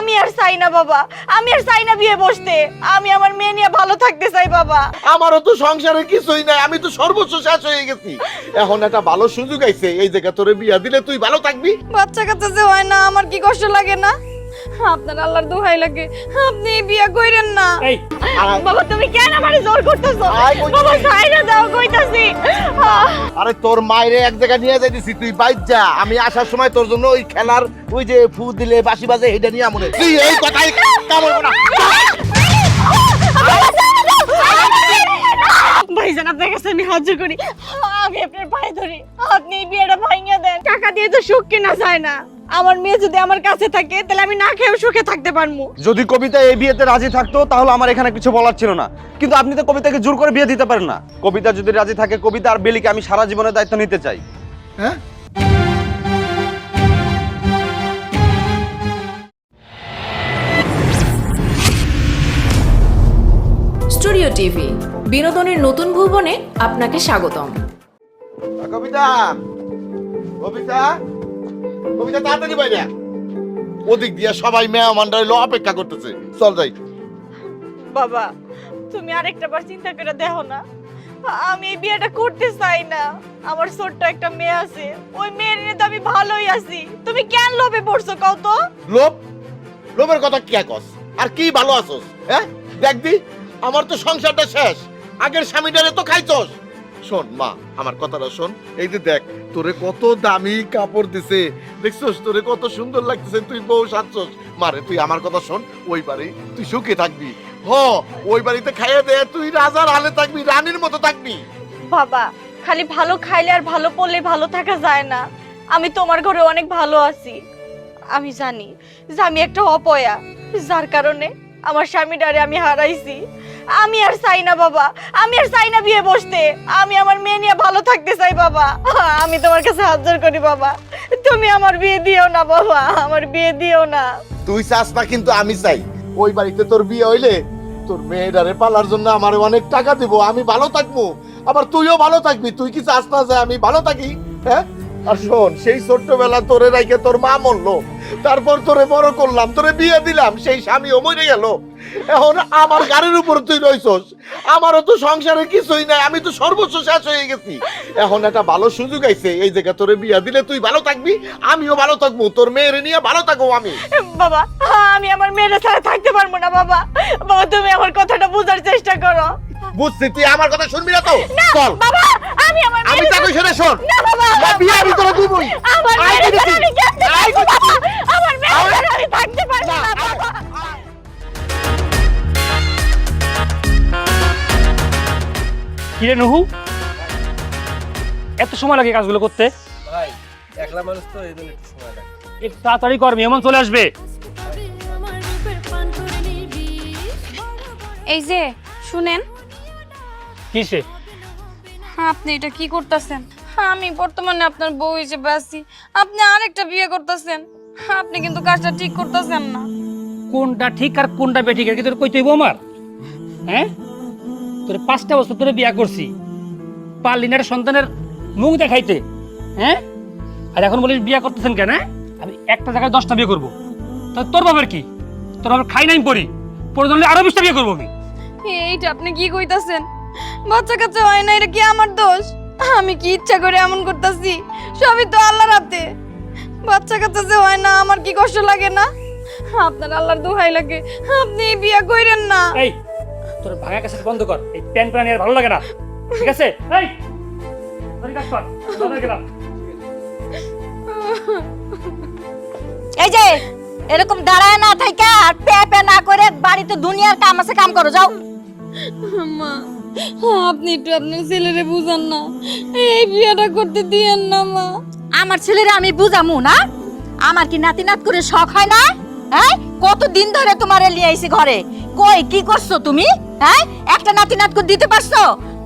আমি আর চাই না বাবা। আমি আর চাই না বিয়ে বসতে। আমি আমার মেয়ে নিয়ে ভালো থাকতে চাই বাবা। আমারও তো সংসারে কিছুই নাই আমি তো সর্বোচ্চ শেষ হয়ে গেছি। এখন একটা ভালো সুযোগ আইছে এই জায়গা তোরে বিয়া দিলে তুই ভালো থাকবি। বাচ্চা কাচ্চা যে হয় না আমার কি কষ্ট লাগে না? আপনার আল্লাহর দোহাই লাগে। আপনি বিয়ে কইরেন না। এই বাবা তুমি কেন আমারে জোর করতেছো? বাবা সাইরা দাও কইতাছি। আরে তোর মায়েরে এক জায়গায় নিয়ে যাইতেছি তুই বাইর যা। আমি আসার সময় তোর জন্য ওই খেলার ওই যে ফু দিলে বাসি বাজে এটা নিয়ে আমনে তুই এই কথাই না। ভাইজান আপনার কাছে আমি হাজির করি। আমি আপনার পায়ে ধরি। আপনি বিয়েটা ভাঙিয়ে দেন। টাকা দিয়ে তো সুখ কেনা যায় না। আমার মেয়ে যদি আমার কাছে থাকে তাহলে আমি না খেয়েও সুখে থাকতে পারব যদি কবিতা এই বিয়েতে রাজি থাকতো তাহলে আমার এখানে কিছু বলার ছিল না। কিন্তু আপনি তো কবিতাকে জোর করে বিয়ে দিতে পারেন না। কবিতা যদি রাজি থাকে কবিতা আর বেলিকে আমি সারা জীবনের দায়িত্ব নিতে চাই। হ্যাঁ? স্টুডিও টিভি বিনোদনের নতুন ভুবনে আপনাকে স্বাগতম। কবিতা! কবিতা! কবিতা তাড়াতাড়ি বাইরে ওদিক দিয়ে সবাই মেহমানরা অপেক্ষা করতেছে। চল যাই। বাবা তুমি আরেকটা বার চিন্তা করে দেখো না। আমি এই বিয়েটা করতে চাই না। আমার ছোট্ট একটা মেয়ে আছে। ওই মেয়ের নিয়ে তো আমি ভালোই আছি। তুমি কেন লোভে পড়ছো কও তো? লোভ? লোভের কথা কি কস? আর কি ভালো আছোস হ্যাঁ? দেখবি আমার তো সংসারটা শেষ। আগের স্বামীটারে তো খাইছস। শোন, মা, আমার কথাটা শোন। এই যে দেখ, তোরে কত দামি কাপড় দিছে। দেখছস, তোরে কত সুন্দর লাগতেছে, তুই বউ সাজছস। মারে, তুই আমার কথা শোন, ওই বাড়ি তুই সুখে থাকবি। হ, ওই বাড়িতে খাইয়ে দে, তুই রাজার হালে থাকবি, রানীর মতো থাকবি। বাবা, খালি ভালো খাইলে আর ভালো পড়লে ভালো থাকা যায় না। আমি তোমার ঘরে অনেক ভালো আছি। আমি জানি যে আমি একটা অপয়া, যার কারণে আমার স্বামীটারে আমি হারাইছি। আমি আর চাই না বাবা, আমি আর চাই না বিয়ে বসতে। আমি আমার মেয়ে নিয়ে ভালো থাকতে চাই বাবা। আমি তোমার কাছে হাজার করি বাবা। তুমি আমার বিয়ে দিও না বাবা, আমার বিয়ে দিও না। তুই চাস না কিন্তু আমি চাই। ওই বাড়িতে তোর বিয়ে হইলে তোর মেয়েটারে পালার জন্য আমার অনেক টাকা দিব, আমি ভালো থাকব। আবার তুইও ভালো থাকবি। তুই কি চাস না যে আমি ভালো থাকি? হ্যাঁ? আর শোন সেই ছোট্টবেলা তোরে রাইকে তোর মা মরলো তারপর তোরে বড় করলাম তোরে বিয়ে দিলাম সেই স্বামীও মরে গেল। এখন আমার গাড়ির উপর তুই রইছস আমারও তো সংসারে কিছুই নাই আমি তো সর্বোচ্চ শেষ হয়ে গেছি। এখন একটা ভালো সুযোগ আইছে এই জায়গা তোরে বিয়ে দিলে তুই ভালো থাকবি আমিও ভালো থাকব তোর মেয়ের নিয়ে ভালো থাকব আমি। বাবা আমি আমার মেয়েরা ছাড়া থাকতে পারব না বাবা। বাবা তুমি আমার কথাটা বোঝার চেষ্টা করো। বুঝছি তুই আমার কথা শুনবি না তো? চল। বাবা আমি আমার আমি তাকে শুনে শোন। না, বিয়ে আমি তোরা দিবই। আমার আমি কেমনে? আমার মেয়ের আমি থাকতে পারব না কিরে নুহু? এত সময় লাগে কাজগুলো করতে? ভাই একলা মানুষ তো এই জন্য একটু সময় লাগে। একটু তাড়াতাড়ি কর মেহমান চলে আসবে। এই যে শুনেন। কিসে? আপনি এটা কি করতেছেন? আমি বর্তমানে আপনার বউ হিসেবে আছি আপনি আরেকটা বিয়ে করতেছেন। আপনি কিন্তু কাজটা ঠিক করতেছেন না। কোনটা ঠিক আর কোনটা বেঠিক আর কি তোর কই তৈব আমার? হ্যাঁ? তোর পাঁচটা বছর ধরে বিয়া করছি। পারলি না সন্তানের মুখ দেখাইতে। হ্যাঁ? আর এখন বলিস বিয়া করতেছেন কেন হ্যাঁ? আমি একটা জায়গায় দশটা বিয়ে করব। তা তোর বাবার কি? তোর বাবার খাই নাই পড়ি। পরে ধরলে আরও বিশটা বিয়ে করব আমি। এইটা আপনি কি কইতাছেন? বাচ্চা কাচ্চা হয় না এটা কি আমার দোষ? আমি কি ইচ্ছা করে এমন করতেছি? সবই তো আল্লাহর হাতে। বাচ্চা কাচ্চা যে হয় না আমার কি কষ্ট লাগে না? আপনার আল্লাহর দোহাই লাগে আপনি এই বিয়ে কইরেন না। এই তোর ভাঙা কাছে বন্ধ কর এই প্যান প্যান আর ভালো লাগে না। ঠিক আছে? এই তোর কাজ কর ভালো লাগে না। এই যে এরকম দাঁড়ায় না থাইকা আর পে পে না করে বাড়িতে দুনিয়ার কাম আছে কাম করো যাও। মা আপনি একটু আপনার ছেলেরে বুঝান না। এই বিয়েটা করতে দিয়েন না, মা। আমার ছেলেরা আমি বুঝামু না? আমার কি নাতি নাত করে শখ হয় না? হ্যাঁ? কত দিন ধরে তোমারে লিয়ে আইছি ঘরে? কই, কি করছ তুমি? হ্যাঁ? একটা নাতি নাত করে দিতে পারছ?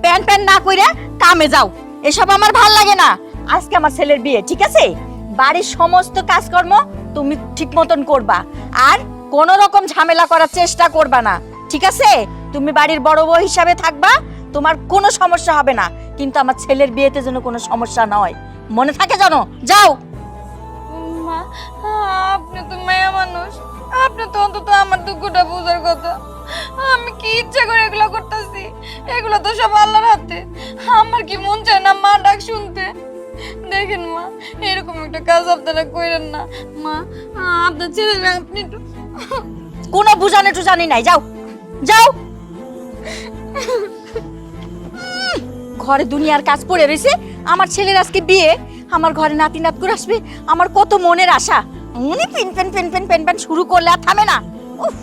প্যান প্যান না কইরা কামে যাও। এসব আমার ভালো লাগে না। আজকে আমার ছেলের বিয়ে, ঠিক আছে? বাড়ির সমস্ত কাজকর্ম তুমি ঠিক মতন করবা। আর কোন রকম ঝামেলা করার চেষ্টা করবা না। ঠিক আছে? তুমি বাড়ির বড় বউ হিসাবে থাকবা তোমার কোনো সমস্যা হবে না। কিন্তু আমার ছেলের বিয়েতে যেন কোনো সমস্যা নয় মনে থাকে জানো? যাও। মা আপনি তো মেয়ে মানুষ। আপনি তো অন্তত আমার দুঃখটা বোঝার কথা। আমি কি ইচ্ছা করে এগুলো করতেছি? এগুলো তো সব আল্লাহর হাতে। আমার কি মন চায় না মা ডাক শুনতে? দেখেন মা এরকম একটা কাজ আপনারা করেন না। মা আপনার ছেলে আপনি কোনো বুঝানে টুজানি নাই। যাও। যাও। ঘরে দুনিয়ার কাজ পড়ে রয়েছে আমার ছেলের আজকে বিয়ে আমার ঘরে নাতি নাত করে আসবে আমার কত মনের আশা। উনি pen pen pen pen pen pen শুরু করলে আর থামে না। উফ।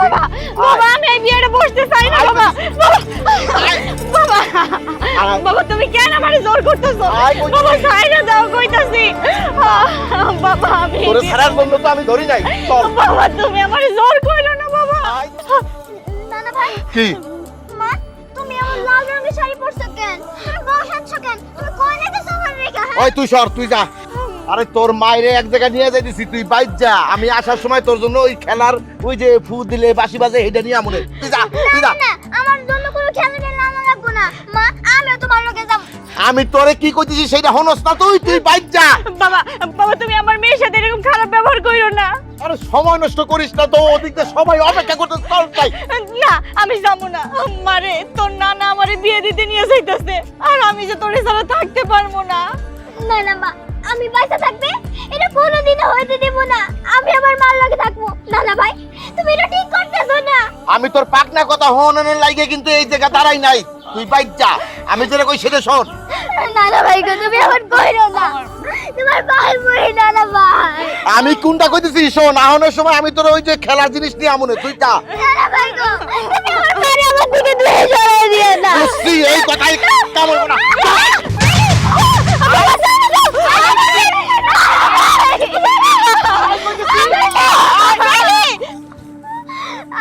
বাবা বাবা আমি এই বিয়েটা বসতে চাই না বাবা। বাবা। বাবা তুমি কেন আমারে জোর করতেছো? বাবা সাইরা দাও কইতাছি। বাবা আমি তোরে ছাড়ার জন্য তো আমি ধরি নাই। বাবা তুমি আমারে জোর কইরো না বাবা। নানা ভাই। কি? মা তুমি আমার লাল রঙের শাড়ি পরছো কেন? তুমি বসাচ্ছ কেন? তুমি কই নাকি সবার রেখা ওই তুই সর তুই যা। আরে তোর মায়েরে এক জায়গায় নিয়ে যাইতেছি তুই বাইর যা। আমি আসার সময় তোর জন্য ওই খেলার ওই যে ফু দিলে বাসি বাজে হেডে নিয়ে আমনে তুই যা তুই যা। আমি তোরে কি কইতেছি সেটা হনস না তুই তুই বাইর যা। বাবা বাবা তুমি আমার মেয়ের সাথে এরকম খারাপ ব্যবহার কইরো না। আরে সময় নষ্ট করিস না তো ওদিকে সবাই অপেক্ষা করতে চল যাই। না আমি যাব না। মারে তোর নানা আমারে বিয়ে দিতে নিয়ে যাইতাছে আর আমি যে তোর ছাড়া থাকতে পারব না। না না মা আমি পয়সা থাকবে এটা কোনোদিনও হইতে দেব না। আমি আমার মার লাগে থাকব। না না ভাই তুমি এটা ঠিক করতেছো না। আমি তোর পাকনা কথা হননের লাগে কিন্তু এই জায়গা দাঁড়াই নাই। তুই বাইর যা। আমি যেটা কই সেটা শোন। না না ভাই গো তুমি আমার কইরো না। তোমার ভাই বই না না ভাই। আমি কোনটা কইতেছি? শোন আহনের সময় আমি তোর ওই যে খেলার জিনিস নিয়ে আমনে তুই যা। না না ভাই গো তুমি আমার মারে আমার দিকে দূরে সরিয়ে দিও না। বুঝছি এই কথাই কামড় না।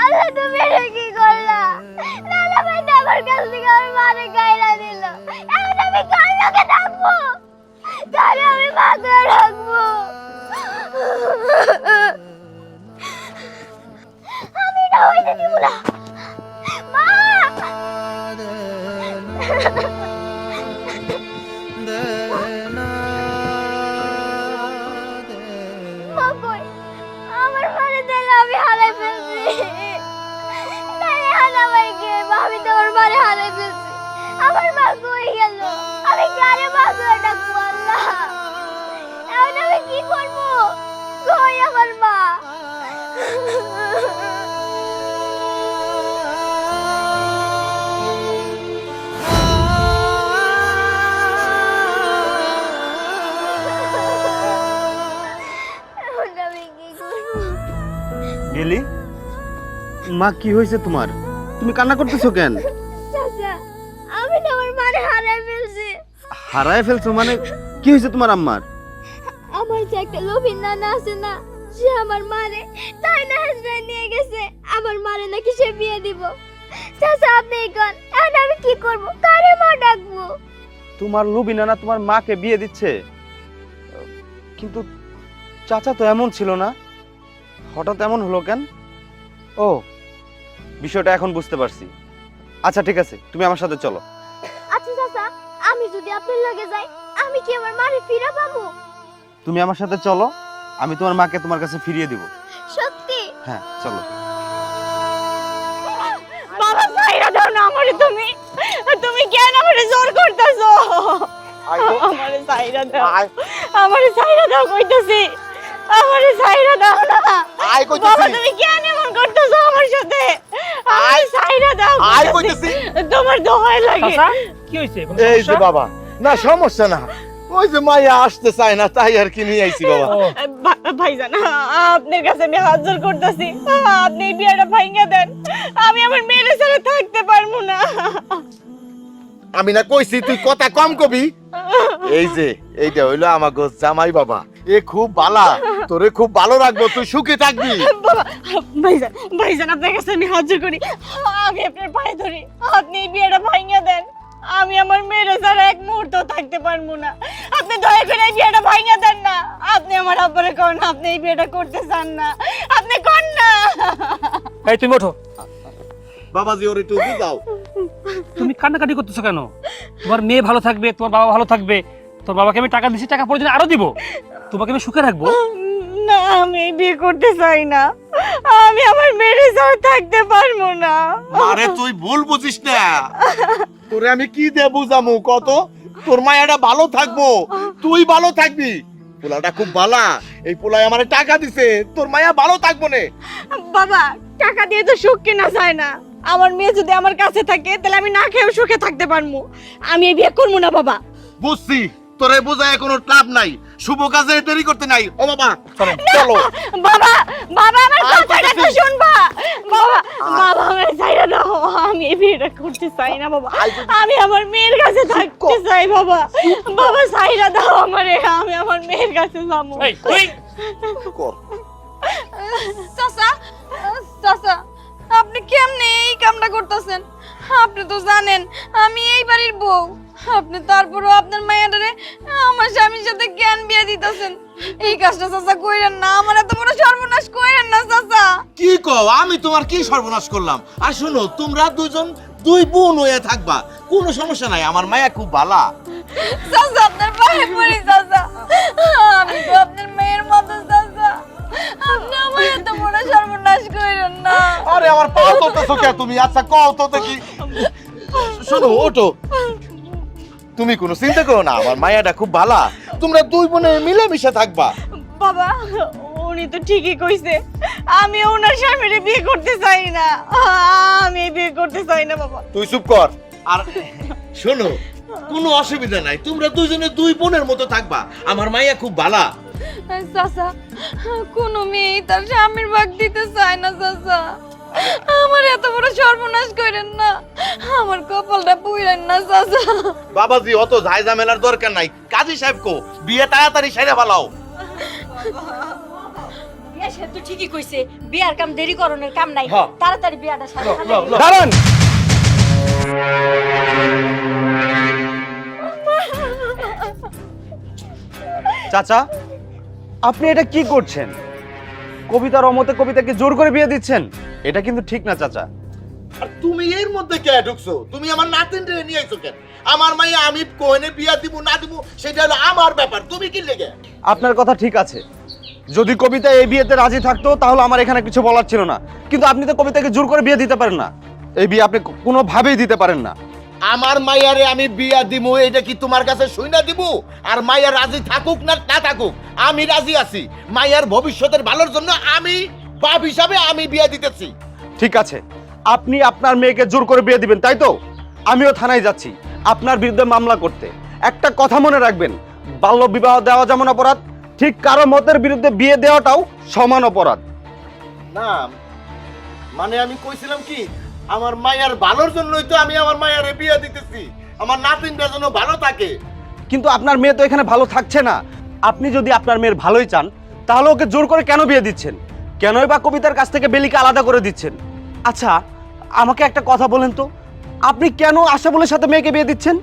আল্লাহ তুমি কি করলা? তো আমার কাছ থেকে আমার মারে গাইলা দিল এখন আমি কার লোকে থাকব তাহলে আমি মা রাখব আমি এটা হইতে দিব না মা মারে হারাই ফেলছি আমার মা কই গেল। আমি কারে মা করে ডাকবো, আল্লাহ? এখন আমি কি করব? কই আমার মা। মা, কি হয়েছে তোমার? তুমি কান্না করতেছো কেন? হারায় ফেলছো মানে? কি হয়েছে তোমার আম্মার? আমার যে একটা লোভী নানা আছে না সে আমার মারে তাই না হাজবেন্ড নিয়ে গেছে? আমার মারে নাকি সে বিয়ে দিব? চাচা আপনি কোন? এখন আমি কি করব? কারে মা ডাকবো? তোমার লুবি নানা তোমার মাকে বিয়ে দিচ্ছে। কিন্তু চাচা তো এমন ছিল না। হঠাৎ এমন হলো কেন? ও বিষয়টা এখন বুঝতে পারছি। আচ্ছা ঠিক আছে তুমি আমার সাথে চলো। আচ্ছা চাচা। আমি যদি আপনার লগে যাই আমি কি আমার মারে ফিরে পাবো? তুমি আমার সাথে চলো আমি তোমার মাকে তোমার কাছে ফিরিয়ে দিব। সত্যি? হ্যাঁ চলো। বাবা সাইরা দাও না আমারে তুমি। তুমি কেন আমারে জোর করতেছো? আয় তো। আমারে সাইরা দাও। আয়। আমারে সাইরা দাও কইতাছি। আমারে সাইরা দাও না। আয় বাবা কইতেছি তুমি কেন এমন করতেছো আমার সাথে? আয়। সাইরা দাও আয় কইতাছি। তোমার দোহাই লাগে। কি হয়েছে এই যে বাবা। না সমস্যা না। ওই যে মাইয়া আসতে চায় না তাই আর কি নিয়ে আইছি বাবা। ভাইজান আপনার কাছে আমি হাত জোর করতেছি। আপনি এই বিয়েটা ভাঙিয়ে দেন। আমি আমার মেয়ের সাথে থাকতে পারব না। আমি না কইছি তুই কথা কম কবি। এই যে এইটা হইল আমার গোস জামাই বাবা। এ খুব বালা। তোরে খুব ভালো রাখব তুই সুখে থাকবি। ভাইজান ভাইজান আপনার কাছে আমি হাত জোর করি। আমি আপনার পায়ে ধরি। আপনি বিয়েটা ভাঙিয়ে দেন। আমি আমার মেয়ের ছাড়া এক মুহূর্ত থাকতে পারব না। আপনি দয়া করে এই বিয়েটা ভাঙিয়ে দেন না। আপনি আমার আব্বারে করেন আপনি এই বিয়েটা করতে চান না। আপনি কর না। এই তুমি ওঠো। বাবাজি ওর একটু বুঝাও তুমি কান্নাকাটি করতেছো কেন? তোমার মেয়ে ভালো থাকবে তোমার বাবা ভালো থাকবে। তোর বাবাকে আমি টাকা দিচ্ছি টাকা প্রয়োজন আরও দিব। তোমাকে আমি সুখে রাখব। না আমি এই বিয়ে করতে চাই না। আমি আমার মেয়ের ছাড়া থাকতে পারব না। আরে তুই ভুল বুঝিস না। তোরে আমি কি দে বুঝামু কত তোর মায়াটা ভালো থাকব তুই ভালো থাকবি। পোলাটা খুব বালা এই পোলায় আমারে টাকা দিছে তোর মায়া ভালো থাকব নে। বাবা টাকা দিয়ে তো সুখ কেনা যায় না। আমার মেয়ে যদি আমার কাছে থাকে তাহলে আমি না খেয়েও সুখে থাকতে পারব। আমি এই বিয়ে করব না বাবা। বুঝছি তোরে বোঝায় কোনো লাভ নাই। শুভ কাজে দেরি করতে নাই। ও বাবা চলো চলো। বাবা বাবা আমার কথাটা তো শুনবা। বাবা বাবা আমার চাইরা দাও আমি এই বিয়েটা করতে চাই না বাবা। আমি আমার মেয়ের কাছে থাকতে চাই বাবা। বাবা চাইরা দাও আমারে আমি আমার মেয়ের কাছে যাব। এই, ওই, কর। চাচা চাচা আপনি কেমনে এই কামটা করতেছেন? আপনি তো জানেন আমি এই বাড়ির বউ। আপনি তারপরও আপনার মায়াটারে আমার স্বামীর সাথে জ্ঞান বিয়ে দিতেছেন। এই কাজটা চাচা কইরেন না আমার এত বড় সর্বনাশ কইরেন না চাচা। কি কও আমি তোমার কি সর্বনাশ করলাম? আর শোনো তোমরা দুজন দুই বোন হয়ে থাকবা কোনো সমস্যা নাই আমার মায়া খুব ভালা চাচা আপনার পায়ে পড়ি চাচা। আমি তো আপনার মেয়ের মতো চাচা। আপনি আমার এত বড় সর্বনাশ কইরেন না। আরে আমার ধরতেছো কে তুমি? আচ্ছা কও তো দেখি। শোনো ওটো তুমি কোনো চিন্তা করো না আমার মায়াটা খুব ভালা। তোমরা দুই বোনে মিলেমিশে থাকবা। বাবা উনি তো ঠিকই কইছে। আমি ওনার স্বামীরে বিয়ে করতে চাই না। আমি বিয়ে করতে চাই না বাবা। তুই চুপ কর। আর শোনো কোনো অসুবিধা নাই। তোমরা দুইজনে দুই বোনের মতো থাকবা। আমার মাইয়া খুব ভালা। চাচা কোনো মেয়ে তার স্বামীর ভাগ দিতে চায় না চাচা। আমার এত বড় সর্বনাশ না আমার কপালটা পুইরেন না চাচা। বাবাজি অত ঝাই ঝামেলার দরকার নাই। কাজী সাহেব কো বিয়ে তাড়াতাড়ি সেরে ফেলাও। বিয়া সে তো ঠিকই কইছে বিয়ার কাম দেরি করণের কাম নাই। হ্যাঁ। তাড়াতাড়ি বিয়াটা সারা দাঁড়ান! চাচা আপনি এটা কি করছেন? কবিতার অমতে কবিতাকে জোর করে বিয়ে দিচ্ছেন? এটা কিন্তু ঠিক না চাচা। আর তুমি এর মধ্যে কে ঢুকছো? তুমি আমার নাতিন নিয়ে আইছো কেন? আমার মাইয়া আমি কোহেনে বিয়া দিব না দিব সেটা হলো আমার ব্যাপার। তুমি কি লেগে? আপনার কথা ঠিক আছে। যদি কবিতা এই বিয়েতে রাজি থাকতো তাহলে আমার এখানে কিছু বলার ছিল না। কিন্তু আপনি তো কবিতাকে জোর করে বিয়ে দিতে পারেন না। এই বিয়ে আপনি কোনোভাবেই দিতে পারেন না। আমার মাইয়ারে আমি বিয়া দিব এটা কি তোমার কাছে শুইনা দিব আর মাইয়া রাজি থাকুক না না থাকুক আমি রাজি আছি। মাইয়ার ভবিষ্যতের ভালোর জন্য আমি বাপ হিসাবে আমি বিয়া দিতেছি। ঠিক আছে। আপনি আপনার মেয়েকে জোর করে বিয়ে দিবেন তাই তো? আমিও থানায় যাচ্ছি আপনার বিরুদ্ধে মামলা করতে। একটা কথা মনে রাখবেন বাল্য বিবাহ দেওয়া যেমন অপরাধ ঠিক কারও মতের বিরুদ্ধে বিয়ে দেওয়াটাও সমান অপরাধ। না মানে আমি কইছিলাম কি আমার মায়ের ভালোর জন্যই তো আমি আমার মায়ের বিয়ে দিতেছি আমার নাতিনটা যেন ভালো থাকে। কিন্তু আপনার মেয়ে তো এখানে ভালো থাকছে না। আপনি যদি আপনার মেয়ের ভালোই চান তাহলে ওকে জোর করে কেন বিয়ে দিচ্ছেন? কেনই বা কবিতার কাছ থেকে বেলিকে আলাদা করে দিচ্ছেন? আচ্ছা আমাকে একটা কথা বলেন তো। আপনি কেন আশা বলের সাথে মেয়েকে বিয়ে দিচ্ছেন?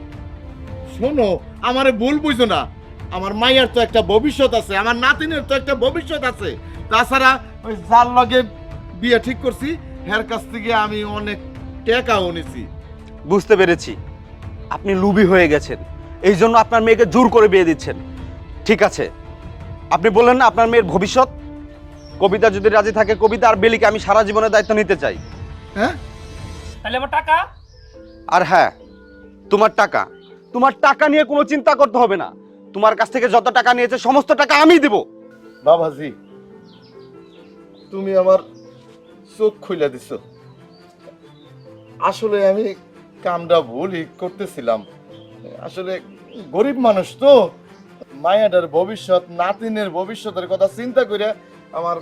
শোনো আমারে ভুল বুঝো না। আমার মায়ের তো একটা ভবিষ্যৎ আছে আমার নাতিনের তো একটা ভবিষ্যৎ আছে। তাছাড়া ওই যার লগে বিয়ে ঠিক করছি হের কাছ থেকে আমি অনেক টাকাও নিছি। বুঝতে পেরেছি। আপনি লুবি হয়ে গেছেন। এই জন্য আপনার মেয়েকে জোর করে বিয়ে দিচ্ছেন। ঠিক আছে। আপনি বললেন না আপনার মেয়ের ভবিষ্যৎ? কবিতা যদি রাজি থাকে কবিতা আর বেলিকে আমি সারা জীবনের দায়িত্ব নিতে চাই। হ্যাঁ? তাহলে আমার টাকা? আর হ্যাঁ তোমার টাকা। তোমার টাকা নিয়ে কোনো চিন্তা করতে হবে না। তোমার কাছ থেকে যত টাকা নিয়েছে সমস্ত টাকা আমি দেব। বাবাজি তুমি আমার চোখ খুলে দিছ। আসলে আমি কামটা ভুলই করতেছিলাম। আসলে গরিব মানুষ তো। মায়াটার ভবিষ্যৎ নাতিনের ভবিষ্যতের কথা চিন্তা করে আমার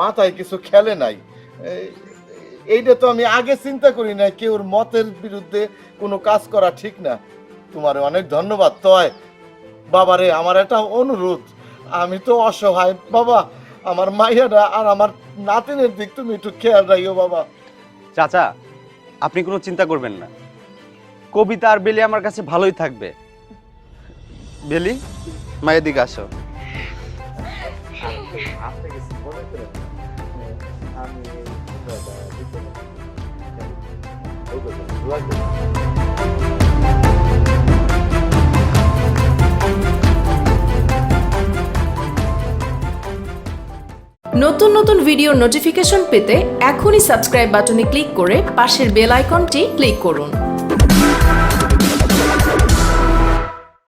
মাথায় কিছু খেলে নাই। এইটা তো আমি আগে চিন্তা করি নাই কেউর মতের বিরুদ্ধে কোনো কাজ করা ঠিক না। তোমার অনেক ধন্যবাদ তয়। বাবারে আমার একটা অনুরোধ। আমি তো অসহায় বাবা। আমার মাইয়াটা আর আমার নাতিনের দিক তুমি একটু খেয়াল রাখিও বাবা। চাচা আপনি কোনো চিন্তা করবেন না। কবিতা আর বেলি আমার কাছে ভালোই থাকবে। বেলি মায়ের দিকে আসো। নতুন নতুন ভিডিওর নোটিফিকেশন পেতে এখনই সাবস্ক্রাইব বাটনে ক্লিক করে পাশের বেল আইকনটি ক্লিক করুন।